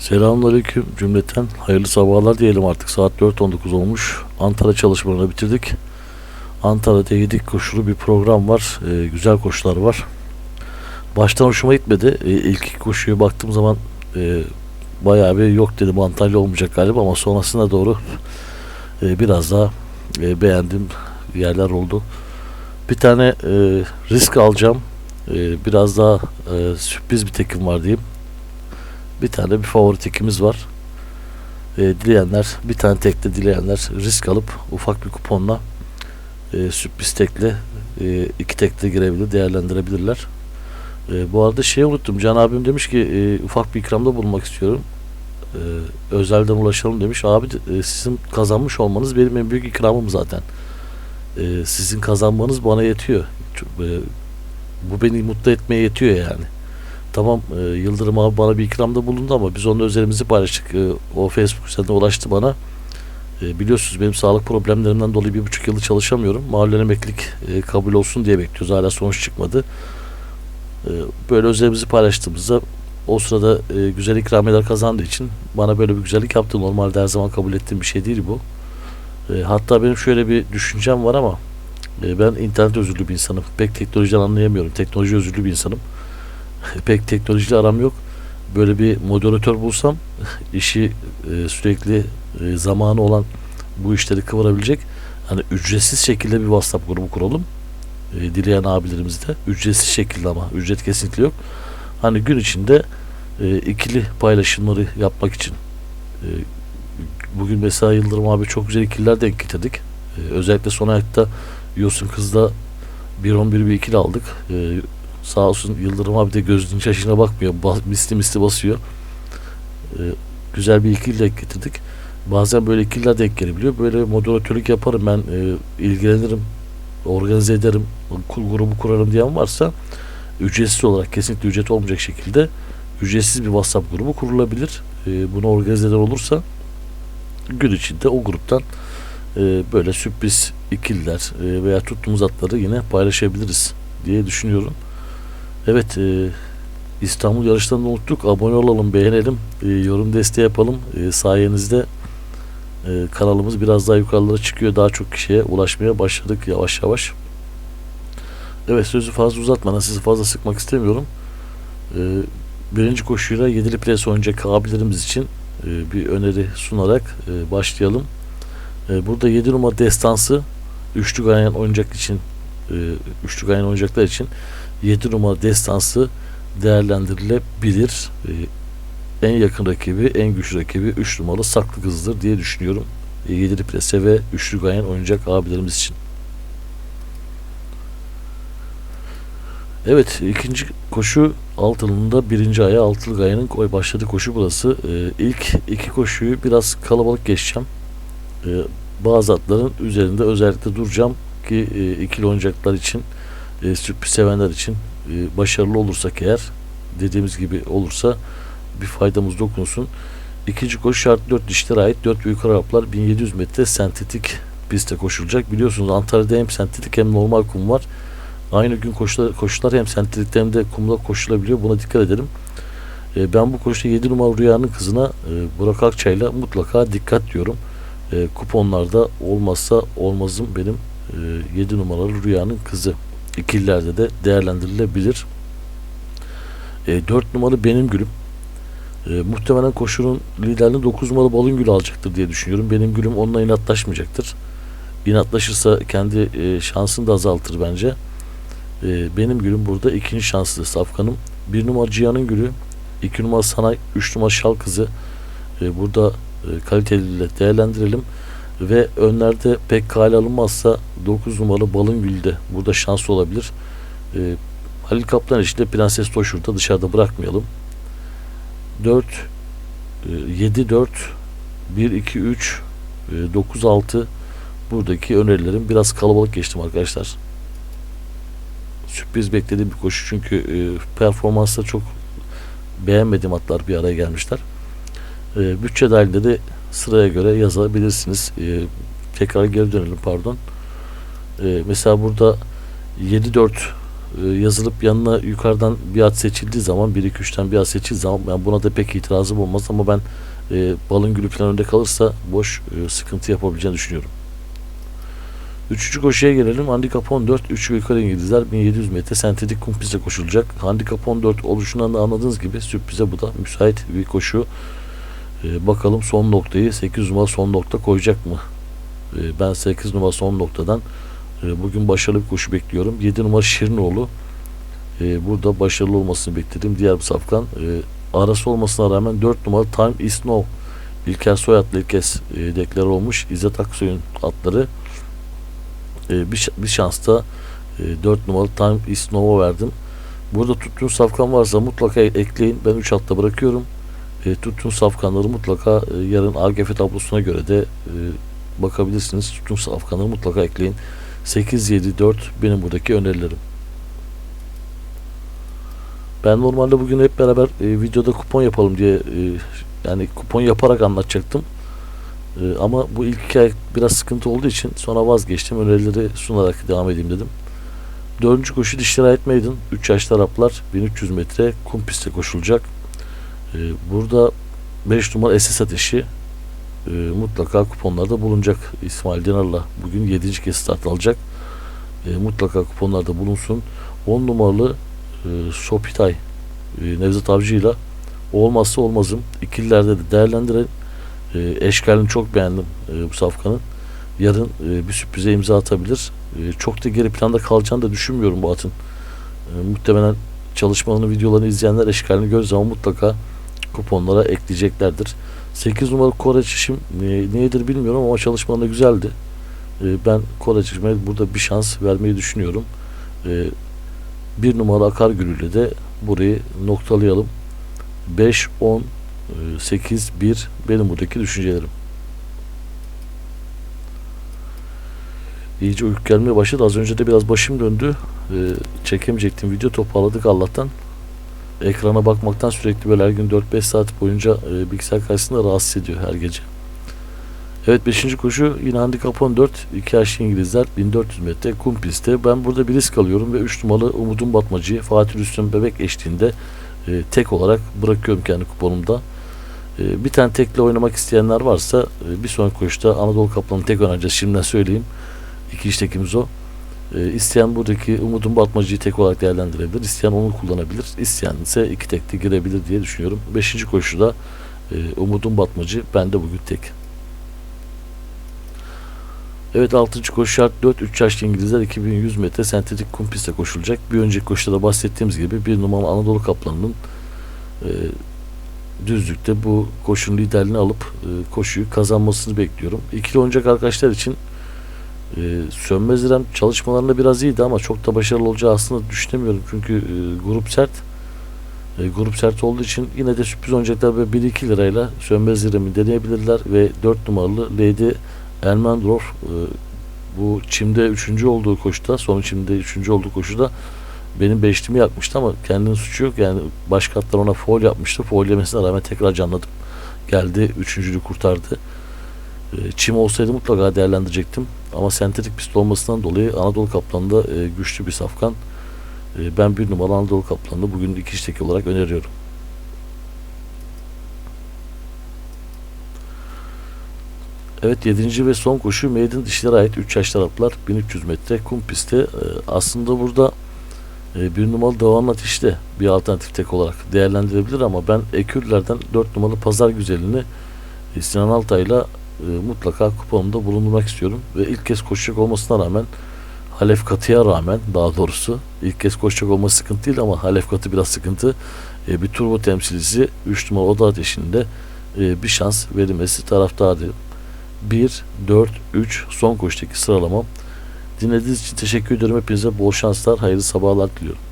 Selamünaleyküm cümleten. Hayırlı sabahlar diyelim artık. Saat 4.19 olmuş. Ankara çalışmalarını bitirdik. Antalya'da 7 koşulu bir program var. Ee, güzel koşular var. Baştan hoşuma gitmedi. Ee, ilk iki koşuya baktığım zaman e, bayağı bir yok dedim Antalya olmayacak galiba ama sonrasına doğru e, biraz daha e, beğendiğim yerler oldu. Bir tane e, risk alacağım. E, biraz daha e, sürpriz bir tekim var diyeyim. Bir tane bir favori tekimiz var. E, dileyenler bir tane tekle dileyenler risk alıp ufak bir kuponla e, sürpriz tekle e, iki tekle girebilir değerlendirebilirler. E, bu arada şeyi unuttum. Can abim demiş ki e, ufak bir ikramda bulunmak istiyorum. E, özelden ulaşalım demiş. Abi e, sizin kazanmış olmanız benim en büyük ikramım zaten. E, sizin kazanmanız bana yetiyor. Çok, e, bu beni mutlu etmeye yetiyor yani. Tamam e, Yıldırım abi bana bir ikramda bulundu ama biz onun özelimizi paylaştık. E, o Facebook üzerinden ulaştı bana. E, biliyorsunuz benim sağlık problemlerimden dolayı bir buçuk yıldır çalışamıyorum. Mahallen emeklilik e, kabul olsun diye bekliyoruz. Hala sonuç çıkmadı. E, böyle özelimizi paylaştığımızda o sırada e, güzel ikramiyeler kazandığı için bana böyle bir güzellik yaptı. Normalde her zaman kabul ettiğim bir şey değil bu. E, hatta benim şöyle bir düşüncem var ama e, ben internet özürlü bir insanım. Pek teknolojiden anlayamıyorum. Teknoloji özürlü bir insanım. Pek teknolojiyle aram yok. Böyle bir moderatör bulsam işi e, sürekli e, zamanı olan bu işleri kıvırabilecek hani ücretsiz şekilde bir WhatsApp grubu kuralım. E, dileyen abilerimizde ücretsiz şekilde ama ücret kesinlikle yok. Hani gün içinde e, ikili paylaşımları yapmak için e, bugün mesela Yıldırım abi çok güzel ikililer denk getirdik. E, özellikle son ayakta Yosun Kız'da 1-11 bir ikili aldık. E, sağ olsun Yıldırım abi de gözünün şaşına bakmıyor. Bas, misli misli basıyor. E, güzel bir ikili denk getirdik. Bazen böyle ikililer denk gelebiliyor. Böyle moderatörlük yaparım ben e, ilgilenirim. Organize ederim. Kur, grubu kurarım diyen varsa ücretsiz olarak kesinlikle ücret olmayacak şekilde ücretsiz bir WhatsApp grubu kurulabilir. E, bunu organize eden olursa gün içinde o gruptan e, böyle sürpriz ikililer e, veya tuttuğumuz atları yine paylaşabiliriz diye düşünüyorum. Evet e, İstanbul yarışlarını unuttuk. Abone olalım, beğenelim, e, yorum desteği yapalım. E, sayenizde e, kanalımız biraz daha yukarılara çıkıyor. Daha çok kişiye ulaşmaya başladık yavaş yavaş. Evet sözü fazla uzatmadan sizi fazla sıkmak istemiyorum. E, birinci koşuyla yedili pres oynayacak abilerimiz için e, bir öneri sunarak e, başlayalım. E, burada 7 numara destansı üçlü ganyan oynayacak için e, üçlü ganyan oynayacaklar için 7 numara destansı değerlendirilebilir. E, en yakın rakibi, en güçlü rakibi 3 numaralı saklı kızdır diye düşünüyorum. E, 7'li prese ve üçlü ganyan oynayacak abilerimiz için. Evet ikinci koşu altılında birinci aya altılı gayanın koy başladı koşu burası. Ee, ilk iki koşuyu biraz kalabalık geçeceğim. Ee, bazı atların üzerinde özellikle duracağım ki e, ikili oyuncaklar için e, sürpriz sevenler için e, başarılı olursak eğer dediğimiz gibi olursa bir faydamız dokunsun. İkinci koşu şart 4 dişlere ait 4 büyük Araplar 1700 metre sentetik pistte koşulacak. Biliyorsunuz Antalya'da hem sentetik hem normal kum var. Aynı gün koşular, koşular hem sentetikte hem de kumda koşulabiliyor. Buna dikkat edelim. E, ben bu koşuda 7 numara Rüya'nın kızına e, Burak Akçay'la mutlaka dikkat diyorum. E, kuponlarda olmazsa olmazım benim e, 7 numaralı Rüya'nın kızı. İkililerde de değerlendirilebilir. E, 4 numaralı Benim Gülüm. E, muhtemelen koşunun liderini 9 numaralı Balın Gül alacaktır diye düşünüyorum. Benim Gülüm onunla inatlaşmayacaktır. İnatlaşırsa kendi e, şansını da azaltır bence. Ee, benim gülüm burada ikinci şanslı Safkan'ım. Bir numara Cihan'ın gülü, iki numara Sanay, üç numara Şal kızı. Ee, burada e, kaliteliyle değerlendirelim. Ve önlerde pek kale alınmazsa 9 numaralı Balın Gül de burada şanslı olabilir. Ee, Halil Kaplan işte Prenses Toşur'da dışarıda bırakmayalım. 4 7 4 1 2 3 9 6 buradaki önerilerim biraz kalabalık geçtim arkadaşlar sürpriz beklediğim bir koşu çünkü e, çok beğenmediğim atlar bir araya gelmişler. E, bütçe dahilinde de sıraya göre yazabilirsiniz. E, tekrar geri dönelim pardon. E, mesela burada 7-4 e, yazılıp yanına yukarıdan bir at seçildiği zaman 1 2 3'ten bir at seçildiği zaman ben buna da pek itirazım olmaz ama ben e, balın gülü falan önde kalırsa boş e, sıkıntı yapabileceğini düşünüyorum. Üçüncü koşuya gelelim. Handikap 14. 3 yukarı İngilizler 1700 metre sentetik kum pistte koşulacak. Handikap 14 oluşundan da anladığınız gibi sürprize bu da müsait bir koşu. E, bakalım son noktayı 8 numara son nokta koyacak mı? E, ben 8 numara son noktadan e, bugün başarılı bir koşu bekliyorum. 7 numara Şirinoğlu e, burada başarılı olmasını bekledim. Diğer bir safkan e, arası olmasına rağmen 4 numara Time is Now İlker Soyatlı ilk kez e, deklar olmuş. İzzet Aksoy'un atları e, bir, bir şansta e, 4 numaralı Time is Now'a verdim. Burada tuttuğun safkan varsa mutlaka ekleyin. Ben 3 hatta bırakıyorum. E, tuttuğun safkanları mutlaka e, yarın AGF tablosuna göre de e, bakabilirsiniz. Tuttuğun safkanları mutlaka ekleyin. 8, 7, 4 benim buradaki önerilerim. Ben normalde bugün hep beraber e, videoda kupon yapalım diye e, yani kupon yaparak anlatacaktım. E, ama bu ilk iki ay biraz sıkıntı olduğu için sonra vazgeçtim. Önerileri sunarak devam edeyim dedim. Dördüncü koşu dişlere maiden. 3 yaşlı Araplar 1300 metre kum pistte koşulacak. E, burada 5 numara SS ateşi e, mutlaka kuponlarda bulunacak. İsmail Dinar'la bugün 7. kez start alacak. E, mutlaka kuponlarda bulunsun. 10 numaralı e, Sopitay e, Nevzat Avcı'yla olmazsa olmazım. İkililerde de değerlendirelim. E, eşkalini çok beğendim e, bu safkanın. Yarın e, bir sürprize imza atabilir. E, çok da geri planda kalacağını da düşünmüyorum bu atın. E, muhtemelen çalışmalarını, videolarını izleyenler eşkalini gördüğü zaman mutlaka kuponlara ekleyeceklerdir. 8 numaralı Kore e, nedir bilmiyorum ama çalışmalarında güzeldi. E, ben Kore çişime burada bir şans vermeyi düşünüyorum. E, bir numaralı Akargül ile de burayı noktalayalım. 5, 10, 8, 1 benim buradaki düşüncelerim. İyice uyku gelmeye başladı. Az önce de biraz başım döndü. Ee, çekemeyecektim. Video toparladık Allah'tan. Ekrana bakmaktan sürekli böyle her gün 4-5 saat boyunca e, bilgisayar karşısında rahatsız ediyor her gece. Evet 5. koşu yine handikap 14. 2 yaşlı İngilizler 1400 metre kum pistte. Ben burada bir risk alıyorum ve 3 numaralı Umudun Batmacı'yı Fatih Rüstem Bebek eşliğinde e, tek olarak bırakıyorum kendi kuponumda. E, bir tane tekle oynamak isteyenler varsa e, bir sonraki koşuda Anadolu Kaplan'ı tek oynayacağız. Şimdiden söyleyeyim. İki iştekimiz o. E, isteyen buradaki Umudun Batmacı'yı tek olarak değerlendirebilir. İsteyen onu kullanabilir. İsteyen ise iki tekli girebilir diye düşünüyorum. Beşinci koşuda e, Umudun Batmacı bende bugün tek. Evet 6. koşu şart 4 3 yaşlı İngilizler 2100 metre sentetik kum pistte koşulacak. Bir önceki koşuda da bahsettiğimiz gibi bir numaralı Anadolu Kaplanı'nın e, düzlükte bu koşunun liderliğini alıp e, koşuyu kazanmasını bekliyorum. İkili oynayacak arkadaşlar için e, Sönmez İrem çalışmalarında biraz iyiydi ama çok da başarılı olacağı aslında düşünemiyorum. Çünkü e, grup sert. E, grup sert olduğu için yine de sürpriz oynayacaklar ve 1-2 lirayla Sönmez İrem'i deneyebilirler ve 4 numaralı Lady Elmendorf e, bu çimde 3. olduğu koşuda son çimde 3. olduğu koşuda benim beşliğimi yakmıştı ama kendinin suçu yok. Yani başka atlar ona foul yapmıştı. Foul yemesine rağmen tekrar canladım. Geldi üçüncülü kurtardı. E, Çim olsaydı mutlaka değerlendirecektim. Ama sentetik pist olmasından dolayı Anadolu Kaplan'da e, güçlü bir safkan. E, ben bir numaralı Anadolu Kaplan'da bugün iki işteki olarak öneriyorum. Evet 7. ve son koşu Maiden dişlere ait 3 yaşlı atlar 1300 metre kum pistte. E, aslında burada e, bir numaralı Doğan Ateş'te bir alternatif tek olarak değerlendirebilir ama ben Ekürlerden 4 numaralı Pazar Güzeli'ni e, Sinan Altay'la e, mutlaka kuponumda bulundurmak istiyorum. Ve ilk kez koşacak olmasına rağmen Halef Katı'ya rağmen daha doğrusu ilk kez koşacak olması sıkıntı değil ama Halef Katı biraz sıkıntı. E, bir turbo temsilcisi 3 numaralı Oda Ateşi'nde e, bir şans verilmesi taraftarıyım. 1, 4, 3 son koşudaki sıralamam. Dinlediğiniz için teşekkür ederim. Hepinize bol şanslar, hayırlı sabahlar diliyorum.